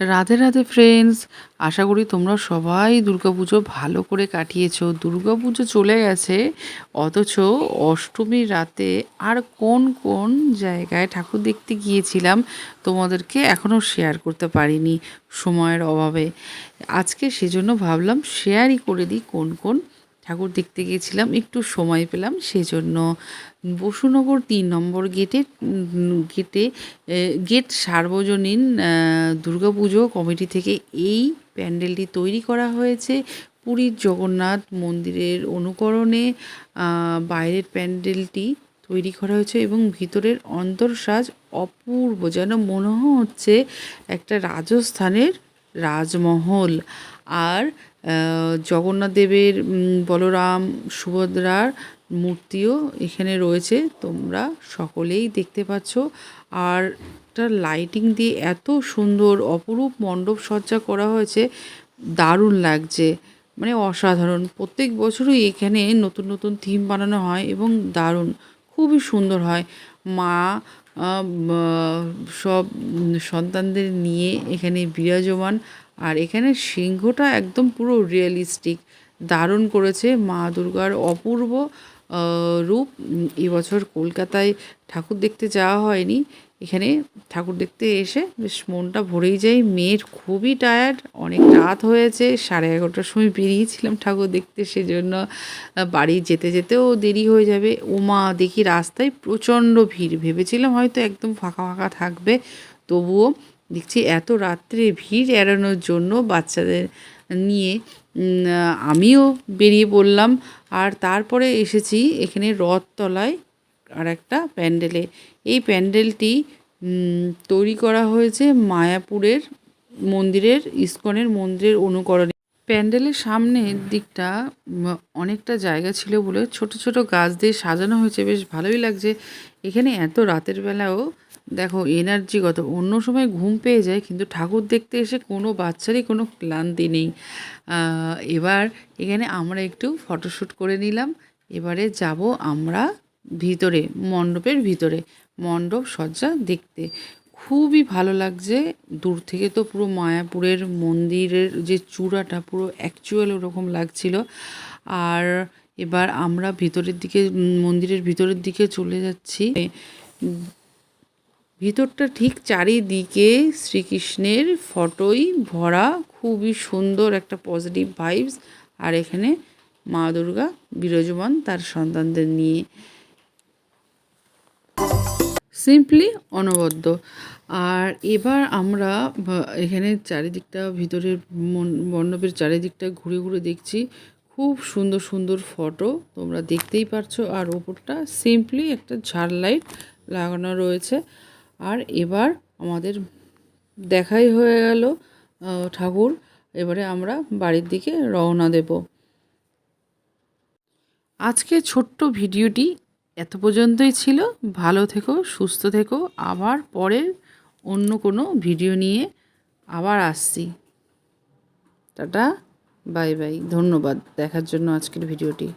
Radhe Radhe friends আশা করি তোমরা সবাই দুর্গাপুজো ভালো করে কাটিয়েছো। দুর্গাপুজো চলে গেছে, অথচ অষ্টমীর রাতে আর কোন কোন জায়গায় ঠাকুর দেখতে গিয়েছিলাম তোমাদেরকে এখনও শেয়ার করতে পারিনি সময়ের অভাবে। আজকে সেজন্য ভাবলাম শেয়ারই করে দিই কোন কোন ঠাকুর দেখতে গিয়েছিলাম, একটু সময় পেলাম, সেজন্য বসুনগর তিন নম্বর গেটে গেটে গেট সার্বজনীন দুর্গাপুজো কমিটি থেকে এই প্যান্ডেলটি তৈরি করা হয়েছে। পুরীর জগন্নাথ মন্দিরের অনুকরণে বাইরের প্যান্ডেলটি তৈরি করা হয়েছে এবং ভিতরের অন্তর্সাজ অপূর্ব, যেন মনে হচ্ছে একটা রাজস্থানের রাজমহল। আর জগন্নাথ দেবের বলরাম, সুভদ্রার মূর্তিও এখানে রয়েছে। তোমরা সকলেই দেখতে পাচ্ছ। আর একটা লাইটিং দিয়ে এত সুন্দর, অপরূপ মণ্ডপ সজ্জা করা হয়েছে। দারুণ লাগছে। মানে অসাধারণ। প্রত্যেক বছরই এখানে নতুন নতুন থিম বানানো হয় এবং দারুণ। খুবই সুন্দর হয়। মা সব সন্তানদের নিয়ে এখানে বিরাজমান। আর এখানে সিংহটা একদম পুরো রিয়েলিস্টিক দারুণ করেছে। মা দুর্গার অপূর্ব রূপ এবছর কলকাতায় ঠাকুর দেখতে যাওয়া হয়নি। এখানে ঠাকুর দেখতে এসে বেশ মনটা ভরেই যায়। মেয়ের খুবই টায়ার্ড অনেক রাত হয়েছে, সাড়ে এগারোটার সময় বেরিয়েছিলাম ঠাকুর দেখতে, সেজন্য বাড়ি যেতে যেতেও দেরি হয়ে যাবে। ওমা, দেখি রাস্তায় প্রচণ্ড ভিড়। ভেবেছিলাম হয়তো একদম ফাঁকা ফাঁকা থাকবে, তবুও দেখছি এত রাত্রে ভিড় এড়ানোর জন্য বাচ্চাদের নিয়ে আমিও বেরিয়ে পড়লাম। আর তারপরে এসেছি এখানে রথতলায় আর একটা প্যান্ডেলে। এই প্যান্ডেলটি তৈরি করা হয়েছে মায়াপুরের মন্দিরের, ইস্কনের মন্দিরের অনুকরণে। প্যান্ডেলের সামনের দিকটা অনেকটা জায়গা ছিল বলে ছোট ছোট গাছ দিয়ে সাজানো হয়েছে। বেশ ভালোই লাগছে। এখানে এত রাতের বেলাও দেখো এনার্জিগত অন্য সময় ঘুম পেয়ে যায়, কিন্তু ঠাকুর দেখতে এসে কোনো বাচ্চারই কোনো ক্লান্তি নেই। এবার এখানে আমরা একটু ফটোশ্যুট করে নিলাম। এবারে যাব আমরা ভিতরে, মণ্ডপের ভিতরে, মণ্ডপ সজ্জা দেখতে। খুবই ভালো লাগছে, দূর থেকে তো পুরো মায়াপুরের মন্দিরের যে চূড়াটা, পুরো অ্যাকচুয়াল ওরকম লাগছিল। আর এবার আমরা ভিতরের দিকে, মন্দিরের ভিতরের দিকে চলে যাচ্ছি। ভিতরটা ঠিক চারিদিকে শ্রীকৃষ্ণের ফটোই ভরা, খুবই সুন্দর একটা পজিটিভ ভাইবস আর এখানে মা দুর্গা বিরাজমান তার সন্তানদের নিয়ে। সিম্পলি অনবদ্য। আর এবার আমরা এখানে চারিদিকটা ভিতরের মণ্ডপের চারিদিকটা ঘুরে ঘুরে দেখছি। খুব সুন্দর সুন্দর ফটো তোমরা দেখতেই পারছ। আর ওপরটা সিম্পলি একটা ঝাড় লাইট লাগানো রয়েছে। আর এবার আমাদের দেখাই হয়ে গেল ঠাকুর। এবারে আমরা বাড়ির দিকে রওনা দেব। আজকে ছোট্ট ভিডিওটি এত পর্যন্তই ছিল। ভালো থেকো, সুস্থ থেকো। আবার পরের অন্য কোনো ভিডিও নিয়ে আবার আসছি। Tata, bye bye. ধন্যবাদ দেখার জন্য আজকের ভিডিওটি।